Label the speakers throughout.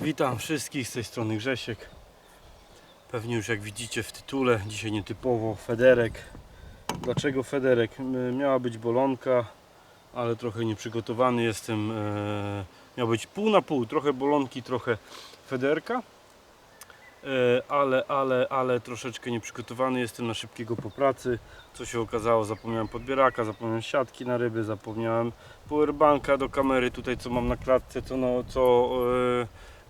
Speaker 1: Witam wszystkich z tej strony Grzesiek. Pewnie już jak widzicie w tytule, dzisiaj nietypowo Federek. Dlaczego Federek? Miała być bolonka, ale trochę nieprzygotowany jestem. E, miał być pół na pół, trochę bolonki, trochę Federka. E, ale, ale, ale troszeczkę nieprzygotowany jestem na szybkiego po pracy. Co się okazało, zapomniałem podbieraka, zapomniałem siatki na ryby, zapomniałem powerbanka do kamery tutaj co mam na klatce, co, no, co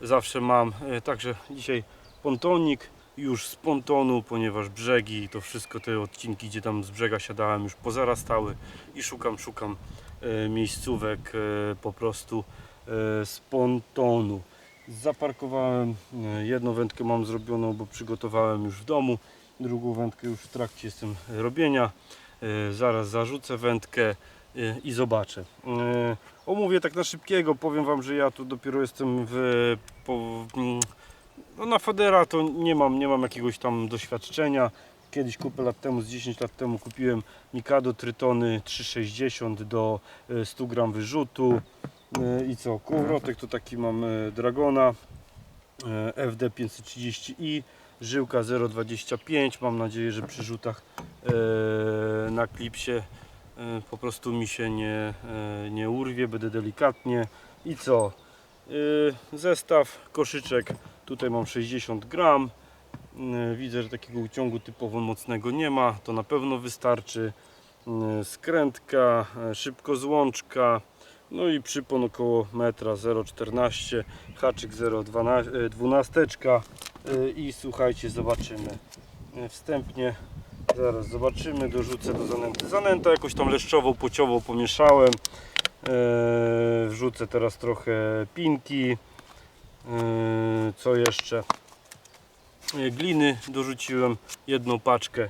Speaker 1: e, zawsze mam. E, także dzisiaj pontonik już z pontonu, ponieważ brzegi i to wszystko te odcinki, gdzie tam z brzega siadałem już pozarastały i szukam, szukam e, miejscówek e, po prostu e, z pontonu. Zaparkowałem, e, jedną wędkę mam zrobioną, bo przygotowałem już w domu, drugą wędkę już w trakcie jestem robienia. E, Zaraz zarzucę wędkę e, i zobaczę. Omówię tak na szybkiego, powiem Wam, że ja tu dopiero jestem w, po, mm, no na Federa to nie mam, nie mam jakiegoś tam doświadczenia. Kiedyś kupę lat temu, z 10 lat temu kupiłem Mikado Trytony 360 do e, 100 gram wyrzutu. E, I co? Kołowrotek to taki mam e, Dragona e, FD 530i, żyłka 0,25. Mam nadzieję, że przy rzutach na klipsie po prostu mi się nie, nie urwie, będę delikatnie. I co? Zestaw, koszyczek, tutaj mam 60 gram. Widzę, że takiego uciągu typowo mocnego nie ma, to na pewno wystarczy. Skrętka, e, szybkozłączka, no i przypon około metra 0,14, haczyk 0,12 e, i słuchajcie, zobaczymy. E, Wstępnie zaraz zobaczymy, dorzucę do zanęty. Zanęta jakoś tam leszczową, pociową pomieszałem. E, Wrzucę teraz trochę pinki. E, Co jeszcze? E, Gliny dorzuciłem jedną paczkę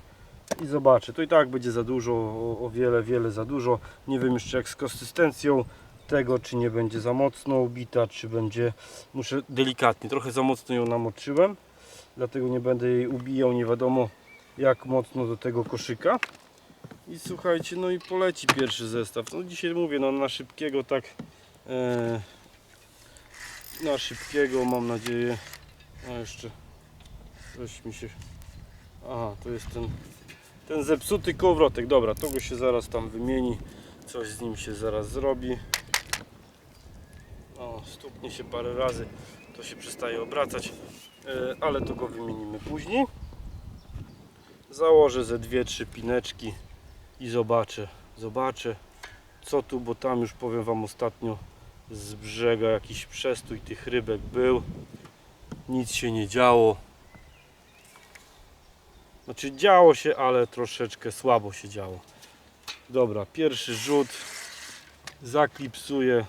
Speaker 1: i zobaczę. To i tak będzie za dużo, o, o wiele, wiele za dużo. Nie wiem jeszcze jak z konsystencją tego, czy nie będzie za mocno ubita, czy będzie. Muszę delikatnie, trochę za mocno ją namoczyłem, dlatego nie będę jej ubijał, nie wiadomo jak mocno do tego koszyka. I słuchajcie, no i poleci pierwszy zestaw. No dzisiaj mówię, no na szybkiego tak. E, na szybkiego mam nadzieję. A jeszcze coś mi się. Aha, to jest ten, ten zepsuty kołowrotek. Dobra, to go się zaraz tam wymieni. Coś z nim się zaraz zrobi. Stuknie się parę razy, to się przestaje obracać, e, ale to go wymienimy później. Założę ze dwie, trzy pineczki i zobaczę, zobaczę co tu, bo tam już powiem Wam ostatnio z brzega jakiś przestój tych rybek był. Nic się nie działo. Znaczy działo się, ale troszeczkę słabo się działo. Dobra, pierwszy rzut. Zaklipsuję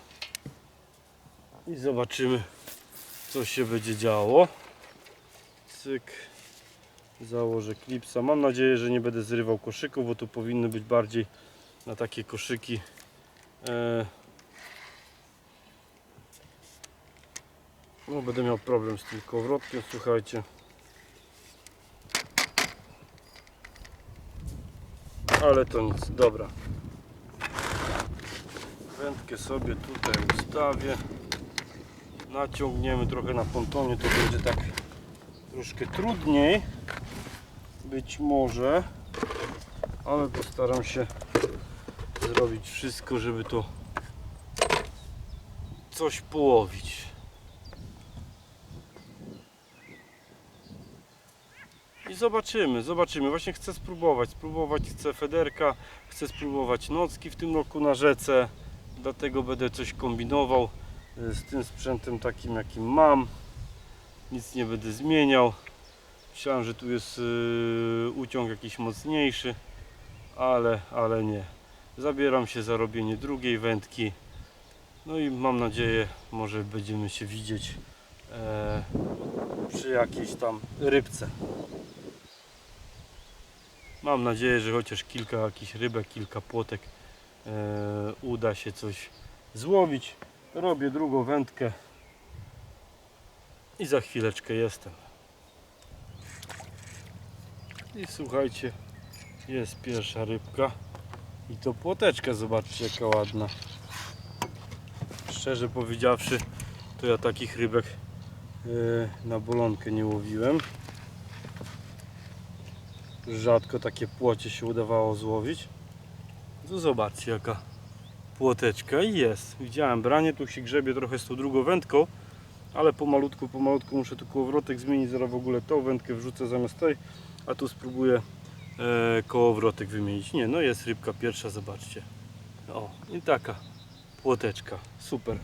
Speaker 1: i zobaczymy co się będzie działo. Cyk. Założę klipsa. Mam nadzieję, że nie będę zrywał koszyków, bo tu powinny być bardziej na takie koszyki. E... No będę miał problem z tym kołowrotkiem, słuchajcie. Ale to nic, dobra. Wędkę sobie tutaj ustawię. Naciągniemy trochę na pontonie, to będzie tak troszkę trudniej. Być może, ale postaram się zrobić wszystko, żeby to coś połowić. I zobaczymy, zobaczymy. Właśnie chcę spróbować, spróbować chcę Federka, chcę spróbować nocki w tym roku na rzece, dlatego będę coś kombinował z tym sprzętem takim jakim mam. Nic nie będę zmieniał. Myślałem, że tu jest yy, uciąg jakiś mocniejszy, ale, ale nie. Zabieram się za robienie drugiej wędki. No i mam nadzieję, może będziemy się widzieć e, przy jakiejś tam rybce. Mam nadzieję, że chociaż kilka jakichś rybek, kilka płotek e, uda się coś złowić. Robię drugą wędkę i za chwileczkę jestem. I słuchajcie, jest pierwsza rybka. I to płoteczka, zobaczcie jaka ładna. Szczerze powiedziawszy, to ja takich rybek Yy, na bolonkę nie łowiłem. Rzadko takie płocie się udawało złowić. Tu zobaczcie jaka płoteczka i jest. Widziałem branie, tu się grzebie trochę z tą drugą wędką, ale pomalutku, pomalutku muszę tu kołowrotek zmienić, zaraz w ogóle tą wędkę wrzucę zamiast tej, a tu spróbuję e, kołowrotek wymienić. Nie, no jest rybka pierwsza, zobaczcie. O, i taka płoteczka, super.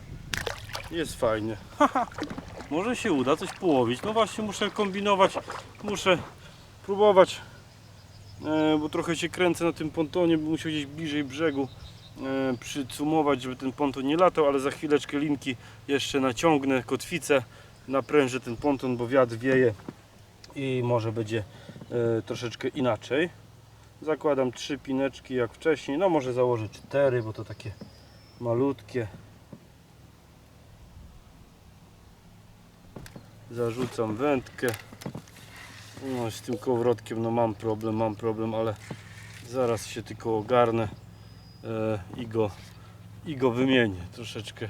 Speaker 1: Jest fajnie. Może się uda coś połowić. No właśnie muszę kombinować, muszę próbować, e, bo trochę się kręcę na tym pontonie, bym musiał gdzieś bliżej brzegu przycumować, żeby ten ponton nie latał, ale za chwileczkę linki jeszcze naciągnę, kotwicę, naprężę ten ponton, bo wiatr wieje i może będzie e, troszeczkę inaczej. Zakładam trzy pineczki jak wcześniej, no może założę cztery, bo to takie malutkie. Zarzucam wędkę. No z tym kołowrotkiem no mam problem, mam problem, ale zaraz się tylko ogarnę e, i, go, i go wymienię. Troszeczkę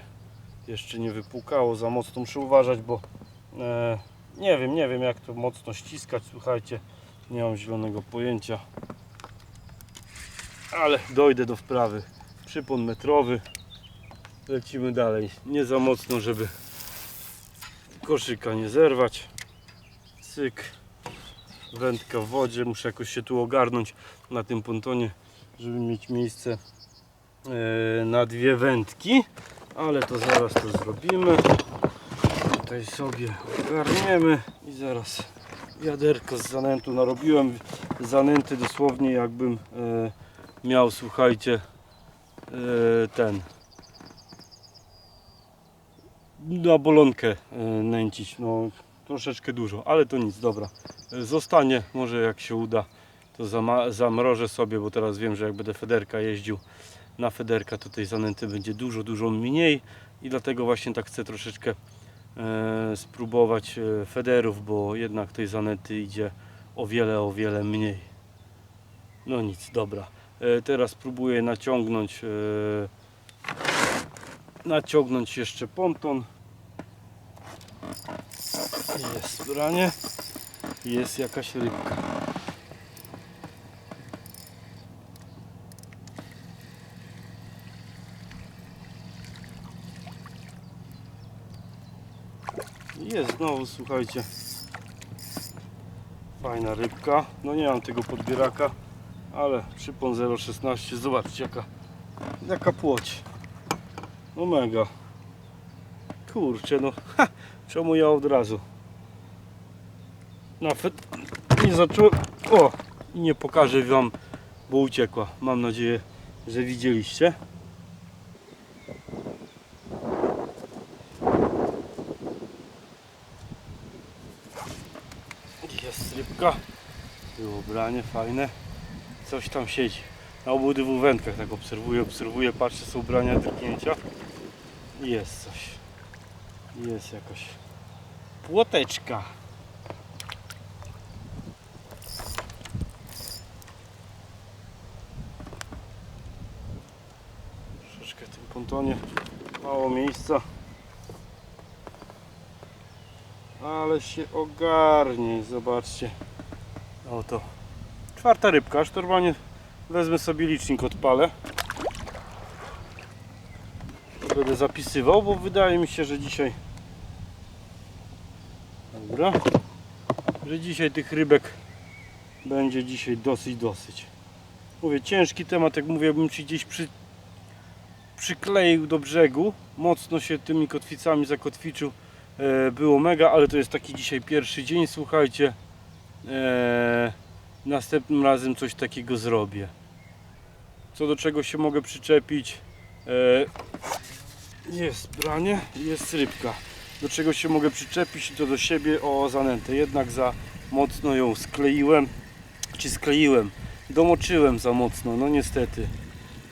Speaker 1: jeszcze nie wypłukało za mocno, muszę uważać, bo e, nie wiem, nie wiem jak to mocno ściskać, słuchajcie, nie mam zielonego pojęcia. Ale dojdę do wprawy. Przypon metrowy. Lecimy dalej. Nie za mocno, żeby koszyka nie zerwać. Cyk. Wędka w wodzie. Muszę jakoś się tu ogarnąć na tym pontonie, żeby mieć miejsce e, na dwie wędki. Ale to zaraz to zrobimy. Tutaj sobie ogarniemy i zaraz wiaderko z zanętu narobiłem. Zanęty dosłownie jakbym e, miał, słuchajcie, e, ten na bolonkę nęcić. No, troszeczkę dużo, ale to nic, dobra. Zostanie, może jak się uda, to zamrożę sobie, bo teraz wiem, że jak będę Federka jeździł na Federka, tej zanęty będzie dużo, dużo mniej i dlatego właśnie tak chcę troszeczkę e, spróbować e, Federów, bo jednak tej zanęty idzie o wiele, o wiele mniej. No nic, dobra. E, teraz spróbuję naciągnąć e, naciągnąć jeszcze ponton. Jest branie. Jest jakaś rybka. Jest znowu, słuchajcie. Fajna rybka. No nie mam tego podbieraka, ale przypon 0,16. Zobaczcie jaka, jaka płoć. No mega. Kurczę, no. Ha, czemu ja od razu? Nawet nie zacząłem. O! I nie pokażę wam, bo uciekła. Mam nadzieję, że widzieliście. Jest rybka. Branie fajne. Coś tam siedzi. Na obydwu wędkach tak obserwuję, obserwuję, patrzę, są brania, drgnięcia. Jest coś. Jest jakaś płoteczka. Troszeczkę w tym pontonie mało miejsca. Ale się ogarnie, zobaczcie. Oto. Czwarta rybka, aż normalnie wezmę sobie licznik, odpalę. Będę zapisywał, bo wydaje mi się, że dzisiaj Dobra. Że dzisiaj tych rybek będzie dzisiaj dosyć, dosyć. Mówię, ciężki temat, jak mówię, bym ci gdzieś przy, przykleił do brzegu. Mocno się tymi kotwicami zakotwiczył. E, Było mega, ale to jest taki dzisiaj pierwszy dzień, słuchajcie. E, Następnym razem coś takiego zrobię Co do czego się mogę przyczepić e, jest branie, jest rybka. Do czego się mogę przyczepić, to do siebie o zanętę. Jednak za mocno ją skleiłem, czy skleiłem, domoczyłem za mocno, no niestety.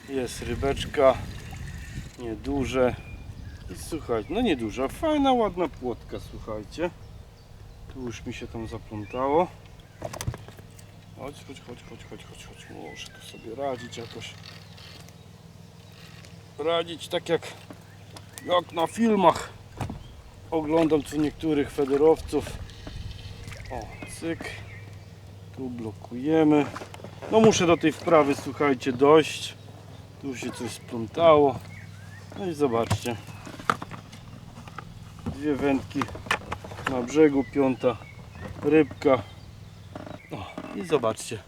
Speaker 1: Jest rybeczka, nieduże. I słuchajcie, no nieduża, fajna, ładna płotka, słuchajcie. Tu już mi się tam zaplątało. Chodź, chodź, chodź, chodź, chodź, chodź, chodź. Muszę tu sobie radzić jakoś. Radzić tak jak jak na filmach. oglądam tu niektórych federowców. O, cyk. Tu blokujemy. No muszę do tej wprawy, słuchajcie, dojść. Tu się coś splątało. No i zobaczcie. Dwie wędki na brzegu, piąta rybka. O, i zobaczcie.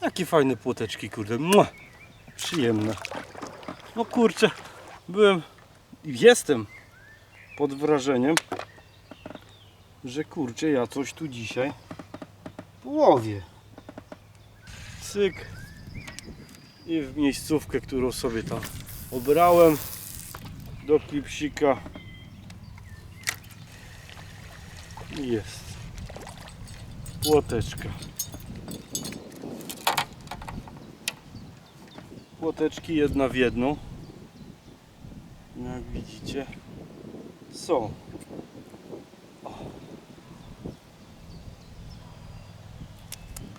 Speaker 1: Jakie fajne płoteczki, kurde. Mua! Przyjemne. No kurczę, byłem jestem pod wrażeniem, że kurczę, ja coś tu dzisiaj połowię. Cyk. I w miejscówkę, którą sobie tam obrałem do klipsika. Jest. Płoteczka. Płoteczki jedna w jedną. Jak widzicie są.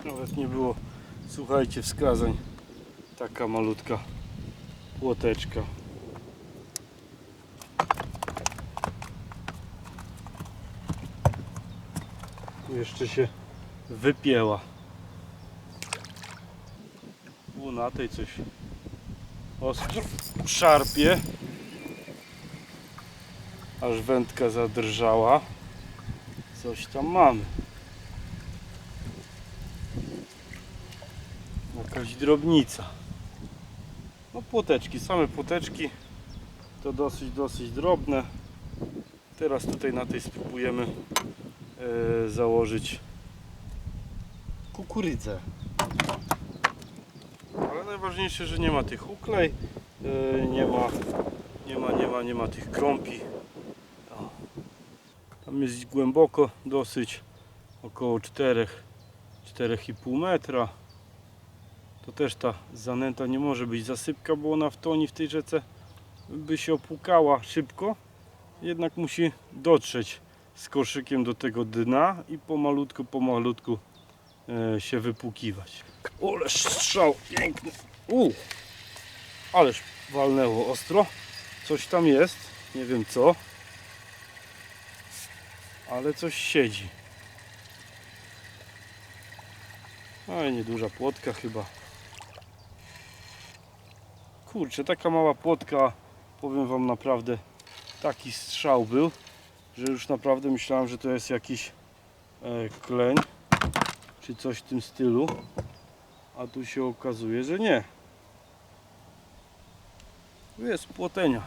Speaker 1: Nawet nie było, słuchajcie, wskazań. Taka malutka płoteczka. Jeszcze się wypięła. U na tej coś ostro szarpie. Aż wędka zadrżała. Coś tam mamy. Jakaś drobnica. No płoteczki, same płoteczki. To dosyć, dosyć drobne. Teraz tutaj na tej spróbujemy e, założyć kukurydzę. Najważniejsze, że nie ma tych uklej, e, nie ma, nie ma, nie ma, nie ma tych krąpi. Tam jest głęboko dosyć, około 4, 4,5 metra. To też ta zanęta nie może być zasypka, bo ona w toni w tej rzece by się opłukała szybko. Jednak musi dotrzeć z koszykiem do tego dna i pomalutku, pomalutku e, się wypłukiwać. Oleż strzał piękny. U, ależ walnęło ostro. Coś tam jest, nie wiem co. Ale coś siedzi. Ale nieduża płotka chyba. Kurczę, taka mała płotka, powiem Wam naprawdę, taki strzał był, że już naprawdę myślałem, że to jest jakiś e, kleń, czy coś w tym stylu, a tu się okazuje, że nie. Jest płotenia.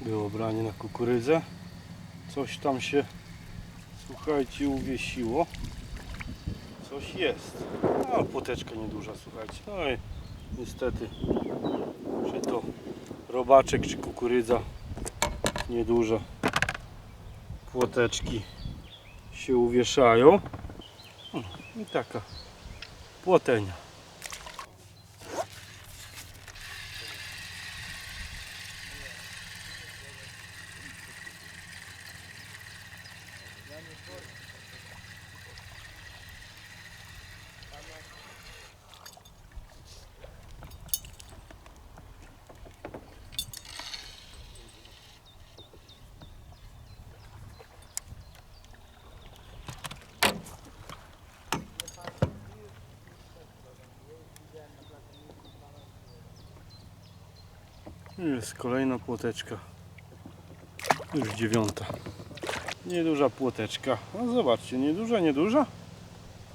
Speaker 1: Było branie na kukurydzę. Coś tam się, słuchajcie, uwiesiło. Coś jest. A, płoteczka nieduża, słuchajcie. No i niestety, czy to robaczek, czy kukurydza nieduże płoteczki się uwieszają. Hmm, I taka płotenia. Jest kolejna płoteczka. Już dziewiąta. Nieduża płoteczka. No zobaczcie, nieduża, nieduża.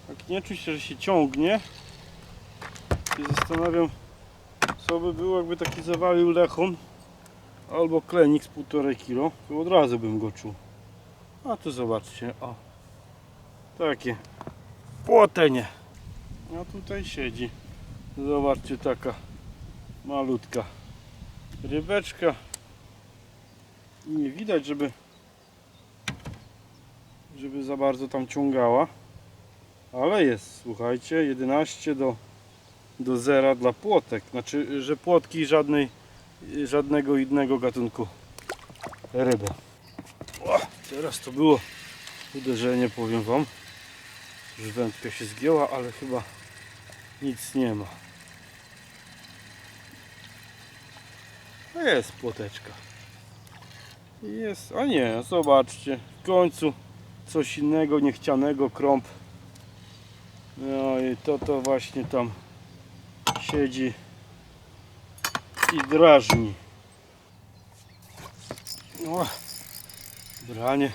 Speaker 1: Tak nie czuć, że się ciągnie. I zastanawiam, co by było, jakby taki zawalił lechon albo klenik z 1,5 kg, to od razu bym go czuł. A tu zobaczcie, o. Takie płotenie. A tutaj siedzi. Zobaczcie, taka malutka rybeczka. I nie widać, żeby żeby za bardzo tam ciągała. Ale jest, słuchajcie 11 do do zera dla płotek. Znaczy, że płotki żadnej żadnego innego gatunku. Ryby o, teraz to było uderzenie, powiem wam że wędka się zgięła, ale chyba nic nie ma jest płoteczka. Jest, a nie, zobaczcie, w końcu coś innego, niechcianego, krąb. No i to to właśnie tam siedzi i drażni. No, branie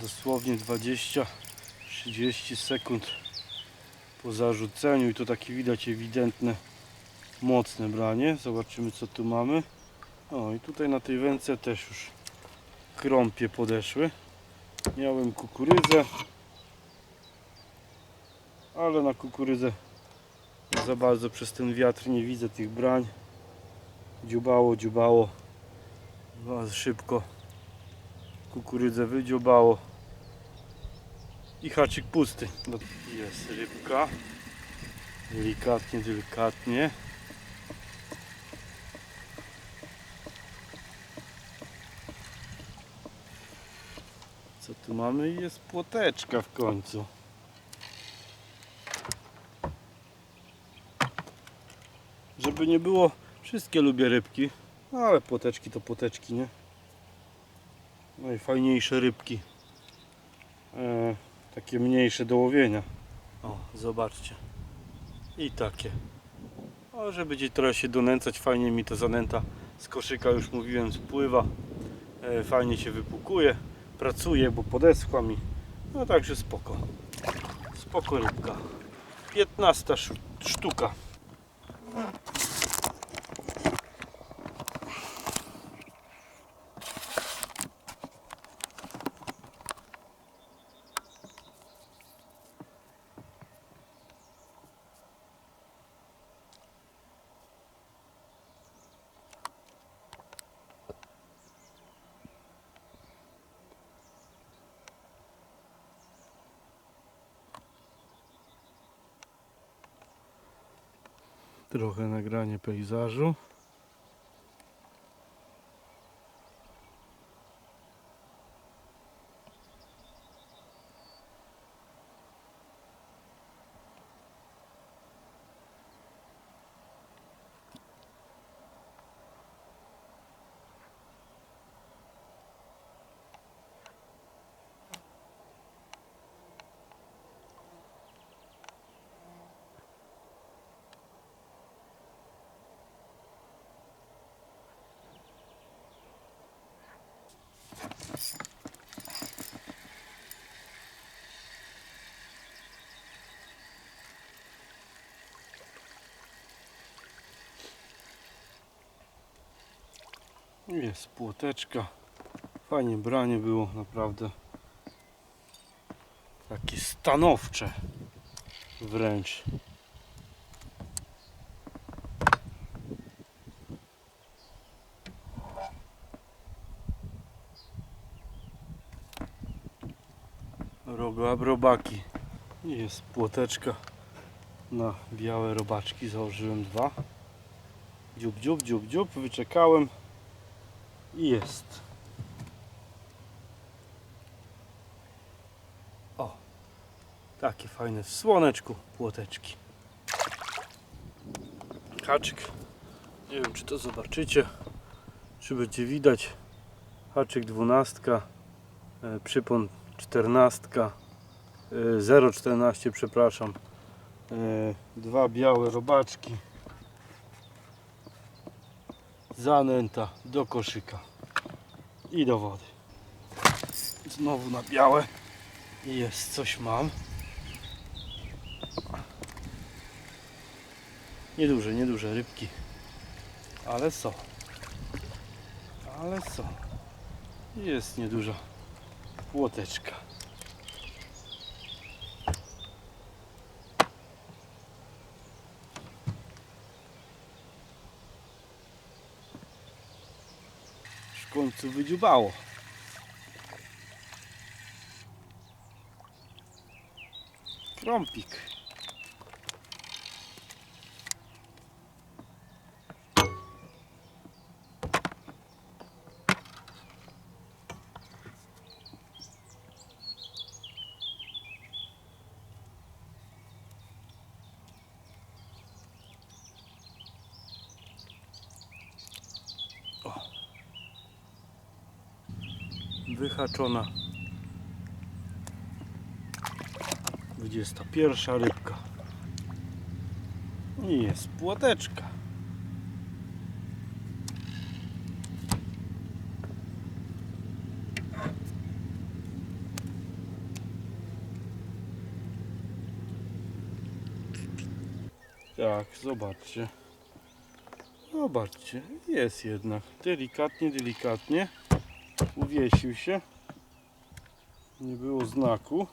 Speaker 1: dosłownie 20-30 sekund po zarzuceniu i to takie widać ewidentne mocne branie. Zobaczymy co tu mamy. O i tutaj na tej wędce też już krąpie podeszły. Miałem kukurydzę, ale na kukurydzę za bardzo przez ten wiatr nie widzę tych brań. Dziubało, dziubało. Bardzo szybko kukurydzę wydziobało. I haczyk pusty. No, Jest rybka. Delikatnie, delikatnie. Co tu mamy? Jest płoteczka w końcu. Żeby nie było, wszystkie lubię rybki, no ale płoteczki to płoteczki, nie? Najfajniejsze rybki. E, takie mniejsze do łowienia. O, zobaczcie. I takie. O, że będzie trochę się donęcać, fajnie mi to zanęta z koszyka, już mówiłem, spływa. E, fajnie się wypukuje, pracuje, bo podeschła mi. No także spoko. Spoko rybka. 15 szu- sztuka. Trochę nagranie pejzażu. Jest płoteczka. Fajnie branie było, naprawdę. Takie stanowcze. Wręcz. Roga robaki. Jest płoteczka na białe robaczki. Założyłem dwa. Dziób, dziób, dziób, dziób. Wyczekałem. I jest. O, takie fajne słoneczku płoteczki. Haczyk. Nie wiem czy to zobaczycie, czy będzie widać. Haczyk dwunastka, e, przypon czternastka, e, 0,14 przepraszam. E, Dwa białe robaczki zanęta do koszyka i do wody. Znowu na białe jest coś mam. Nieduże, nieduże rybki, ale są. Ale są. Jest nieduża płoteczka. Końcu wydziubało. Krąpik. Wyhaczona 21 rybka. Jest płoteczka tak zobaczcie. Zobaczcie jest jednak delikatnie delikatnie uwiesił się. Nie było znaku.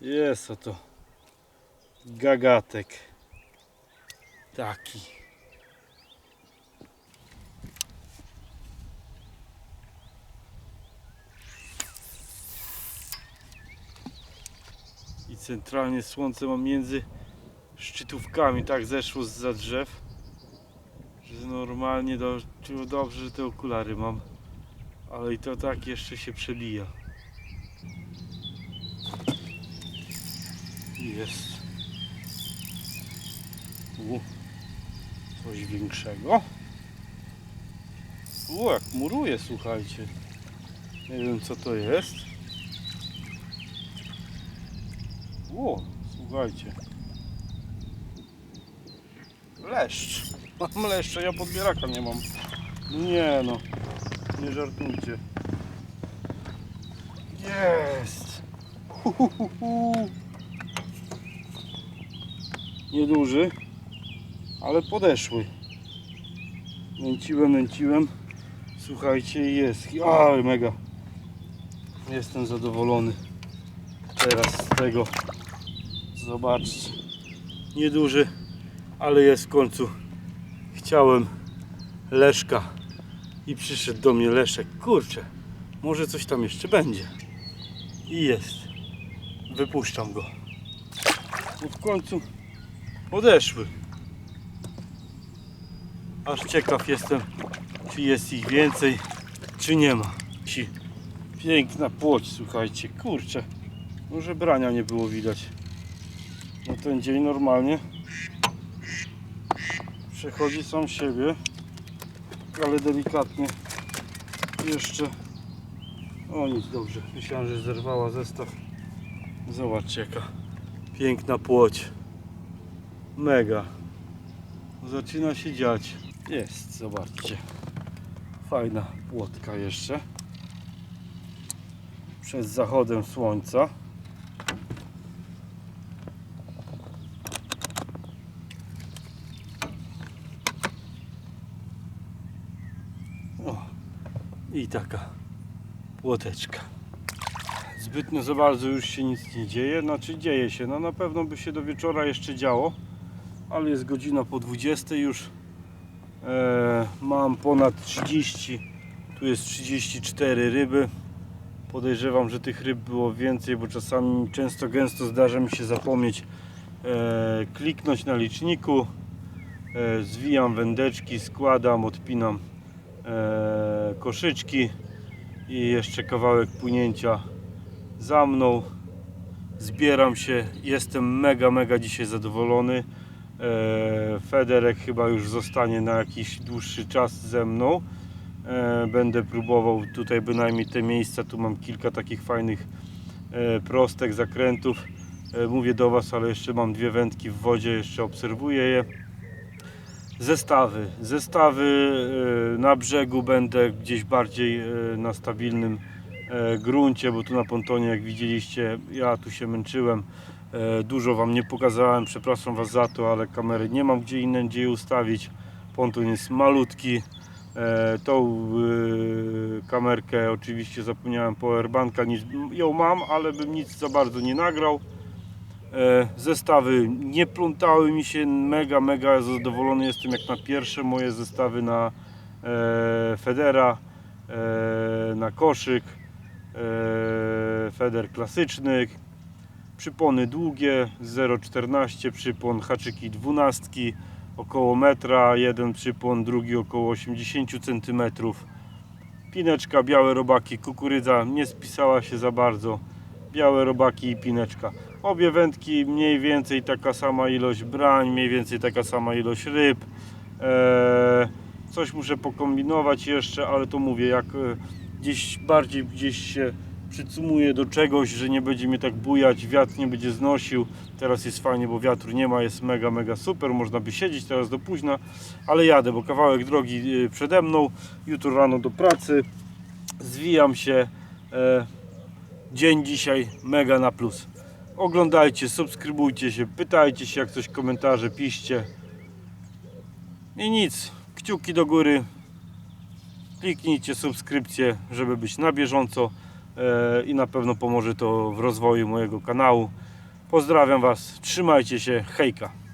Speaker 1: Jest oto gagatek taki. I centralnie słońce mam między szczytówkami. Tak zeszło z za drzew że normalnie do, dobrze, że te okulary mam ale i to tak jeszcze się przebija. Jest. U, coś większego. U, jak muruje słuchajcie. Nie wiem co to jest. O, słuchajcie. Leszcz. Mam leszcze, ja podbieraka nie mam. Nie no nie żartujcie. Jest. Nieduży ale podeszły. Męciłem, męciłem słuchajcie jest. Aj, mega. Jestem zadowolony. Teraz z tego. Zobaczcie. Nieduży ale jest w końcu. Chciałem leszka i przyszedł do mnie leszek. Kurczę może coś tam jeszcze będzie. I jest. Wypuszczam go. Bo w końcu odeszły. Aż ciekaw jestem czy jest ich więcej czy nie ma. Piękna płoć słuchajcie. Kurczę może brania nie było widać. No ten dzień normalnie przechodzi sam siebie ale delikatnie. Jeszcze. O nic dobrze. Myślałem, że zerwała zestaw. Zobaczcie jaka piękna płoć. Mega. Zaczyna się dziać. Jest, zobaczcie. Fajna płotka jeszcze. Przed zachodem słońca taka płoteczka. Zbytnio za bardzo już się nic nie dzieje. Znaczy dzieje się, no na pewno by się do wieczora jeszcze działo ale jest godzina po 20 już. E, mam ponad 30 tu jest 34 ryby. Podejrzewam, że tych ryb było więcej bo czasami często gęsto zdarza mi się zapomnieć e, kliknąć na liczniku. E, zwijam wędeczki, składam, odpinam koszyczki i jeszcze kawałek płynięcia za mną zbieram się, jestem mega mega dzisiaj zadowolony E, Federek chyba już zostanie na jakiś dłuższy czas ze mną. E, Będę próbował tutaj bynajmniej te miejsca. Tu mam kilka takich fajnych e, prostek, zakrętów. E, Mówię do Was, ale jeszcze mam dwie wędki w wodzie, jeszcze obserwuję je. Zestawy. Zestawy e, na brzegu będę gdzieś bardziej e, na stabilnym e, gruncie, bo tu na pontonie, jak widzieliście, ja tu się męczyłem. Dużo Wam nie pokazałem, przepraszam Was za to, ale kamery nie mam gdzie indziej ustawić. Ponton jest malutki. Tą kamerkę oczywiście zapomniałem powerbanka, ją mam, ale bym nic za bardzo nie nagrał. E, Zestawy nie plątały mi się, mega, mega zadowolony jestem jak na pierwsze moje zestawy na e, Federa, e, na koszyk, Feder klasyczny, przypony długie 0,14 przypon, haczyki 12 około metra, jeden przypon, drugi około 80 cm pineczka, białe robaki, kukurydza nie spisała się za bardzo. Białe robaki i pineczka obie wędki mniej więcej taka sama ilość brań, mniej więcej taka sama ilość ryb eee, coś muszę pokombinować jeszcze, ale to mówię jak e, gdzieś bardziej gdzieś się przycumuję do czegoś, że nie będzie mnie tak bujać, wiatr nie będzie znosił. Teraz jest fajnie, bo wiatru nie ma, jest mega, mega super. Można by siedzieć teraz do późna, ale jadę, bo kawałek drogi y, przede mną. Jutro rano do pracy. Zwijam się. E, dzień dzisiaj mega na plus. Oglądajcie, subskrybujcie się, pytajcie się jak coś komentarze, piszcie. I nic, kciuki do góry. Kliknijcie subskrypcję, żeby być na bieżąco e, i na pewno pomoże to w rozwoju mojego kanału. Pozdrawiam Was, trzymajcie się, hejka.